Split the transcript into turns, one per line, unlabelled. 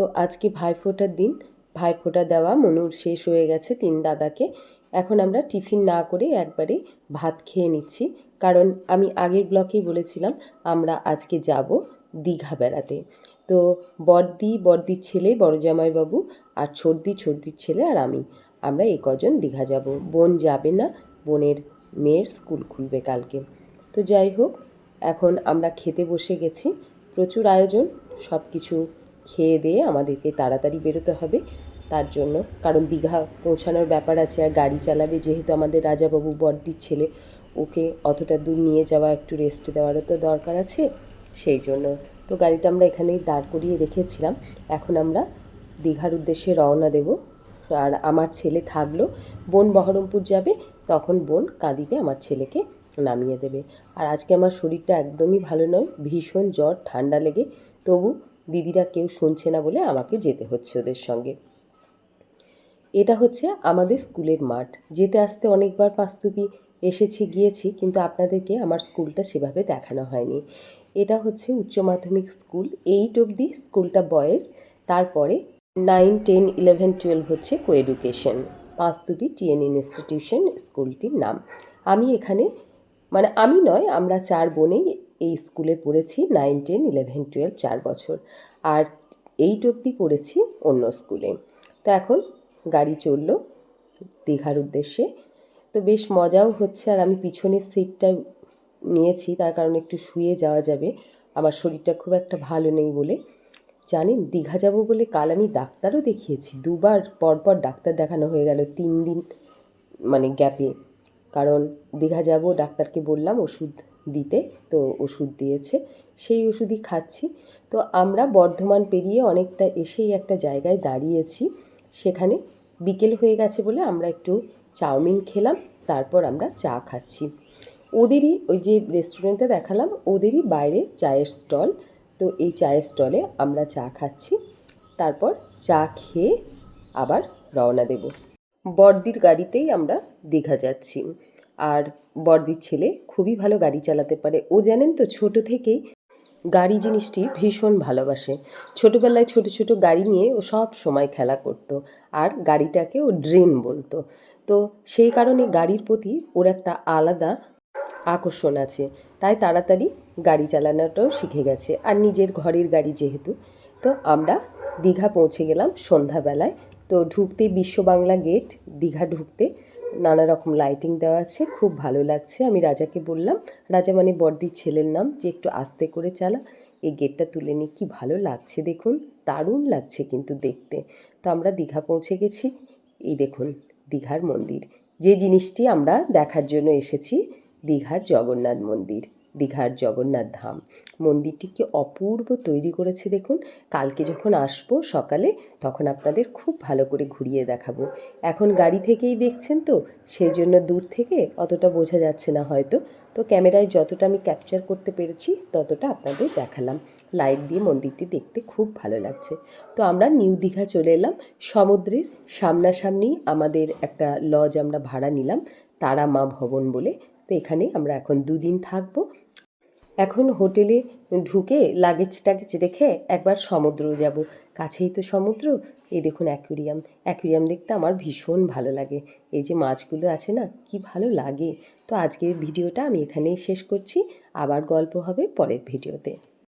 তো আজকে ভাইফোঁটার দিন? ভাইফোঁটা দেওয়া মনুর শেষ হয়ে গেছে তিন দাদাকে। এখন আমরা টিফিন না করে একবারে ভাত খেয়ে নিচ্ছি। কারণ আমি আগের ব্লকেই বলেছিলাম, আমরা আজকে যাব দীঘা বেড়াতে। তো বড়দি বড়দির ছেলে বড় আর ছর্দি, ছর্দির ছেলে আর আমি। আমরা এই কজন দীঘা যাব। বোন যাবে না, বোনের মেয়ের স্কুল খুলবে কালকে। তো যাই হোক, এখন আমরা খেতে বসে গেছি। প্রচুর আয়োজন সব কিছু খেয়ে দিয়ে আমাদেরকে তাড়াতাড়ি বেরোতে হবে। তার জন্য কারণ দীঘা পৌঁছানোর ব্যাপার আছে আর গাড়ি চালাবে যেহেতু আমাদের রাজাবাবু বর্দির ছেলে। ওকে অতটা দূর নিয়ে যাওয়া, একটু রেস্ট দেওয়ারও তো দরকার আছে। সেই জন্য তো গাড়িটা আমরা এখানেই দাঁড় করিয়ে রেখেছিলাম। এখন আমরা দীঘার উদ্দেশ্যে রওনা দেব। আর আমার ছেলে থাকল, বোন বহরমপুর যাবে, তখন বোন কাঁদিতে আমার ছেলেকে নামিয়ে দেবে। আর আজকে আমার শরীরটা একদমই ভালো নয়, ভীষণ জ্বর, ঠান্ডা লেগে। তবু দিদিরা কেউ শুনছে না বলে আমাকে যেতে হচ্ছে ওদের সঙ্গে। এটা হচ্ছে আমাদের স্কুলের মাঠ। যেতে আসতে অনেকবার পাঁচতুপি এসেছি, গিয়েছি, কিন্তু আপনাদেরকে আমার স্কুলটা সেভাবে দেখানো হয়নি। এটা হচ্ছে উচ্চ মাধ্যমিক স্কুল। এইট অবধি স্কুলটা বয়েজ। তারপরে নাইন, টেন, ইলেভেন, টুয়েলভ হচ্ছে co education Panchtupi TN institution স্কুলটির নাম। আমি এখানে মানে আমি নয়, আমরা চার বোনেই এই স্কুলে পড়েছি নাইন টেন ইলেভেন টুয়েলভ চার বছর। আর এইট অবধি পড়েছি অন্য স্কুলে। তো এখন গাড়ি চলল দীঘার উদ্দেশ্যে। তো বেশ মজাও হচ্ছে, আর আমি পিছনের সিটটা নিয়েছি, তার কারণে একটু শুয়ে যাওয়া যাবে। আমার শরীরটা খুব একটা ভালো নেই বলে। জানেন, দীঘা যাব বলে কাল আমি ডাক্তারও দেখিয়েছি। দুবার পরপর ডাক্তার দেখানো হয়ে গেল তিন দিন মানে গ্যাপে কারণ দীঘা যাব, ডাক্তারকে বললাম ওষুধ দিতে, তো ওষুধ দিয়েছে, সেই ওষুধই খাচ্ছি। তো আমরা বর্ধমান পেরিয়ে অনেকটা এসেই একটা জায়গায় দাঁড়িয়েছি। সেখানে বিকেল হয়ে গেছে বলে আমরা একটু চাউমিন খেলাম, তারপর আমরা চা খাচ্ছি। ওদেরই ওই যে রেস্টুরেন্টটা দেখালাম, ওদেরই বাইরে চায়ের স্টল তো এই চায়ের স্টলে আমরা চা খাচ্ছি। তারপর চা খেয়ে আবার রওনা দেব। বর্দির গাড়িতেই আমরা দীঘা যাচ্ছি। আর বর্দির ছেলে খুবই ভালো গাড়ি চালাতে পারে। ও জানেন তো, ছোট থেকেই গাড়ি জিনিসটি ভীষণ ভালোবাসে। ছোটোবেলায় ছোট ছোট গাড়ি নিয়ে ও সব সময় খেলা করতো আর গাড়িটাকে ও ড্রেন বলতো। তো সেই কারণে গাড়ির প্রতি ওর একটা আলাদা আকর্ষণ আছে। তাই তাড়াতাড়ি গাড়ি চালানোটাও শিখে গেছে। আর নিজের ঘরের গাড়ি যেহেতু, তো আমরা দীঘা পৌঁছে গেলাম সন্ধ্যাবেলায়। তো ঢুকতে বিশ্ব বাংলা গেট, দীঘা ঢুকতে নানা রকম লাইটিং দেওয়া আছে, খুব ভালো লাগছে। আমি রাজাকে বললাম, রাজা মানে বর্দির ছেলের নাম, যে একটু আস্তে করে চালা। এই গেটটা তুলে নিয়ে কী ভালো লাগছে দেখুন, দারুণ লাগছে কিন্তু দেখতে। তো আমরা দীঘা পৌঁছে গেছি। এই দেখুন, দীঘার মন্দির। যে জিনিসটি আমরা দেখার জন্য এসেছি, দীঘার জগন্নাথ মন্দির। দীঘার জগন্নাথ ধাম। মন্দিরটিকে অপূর্ব তৈরি করেছে দেখুন। কালকে যখন আসব সকালে, তখন আপনাদের খুব ভালো করে ঘুরিয়ে দেখাবো। এখন গাড়ি থেকেই দেখছেন তো সেই জন্য দূর থেকে অতটা বোঝা যাচ্ছে না হয়তো। তো ক্যামেরায় যতটা আমি ক্যাপচার করতে পেরেছি, ততটা আপনাদের দেখালাম। লাইট দিয়ে মন্দিরটি দেখতে খুব ভালো লাগছে। তো আমরা নিউ দীঘা চলে এলাম। সমুদ্রের সামনাসামনি আমাদের একটা লজ আমরা ভাড়া নিলাম, তারা মা ভবন বলে। তো এখানে আমরা এখন দুদিন থাকব। এখন হোটেলে ঢুকে লাগেজ টাগেজ রেখে একবার সমুদ্র যাব। কাছেই তো সমুদ্র। এই দেখুন অ্যাকুরিয়াম অ্যাকুরিয়াম দেখতে আমার ভীষণ ভালো লাগে। এই যে মাছগুলো আছে না, কি ভালো লাগে। তো আজকের ভিডিওটা আমি এখানেই শেষ করছি। আবার গল্প হবে পরের ভিডিওতে।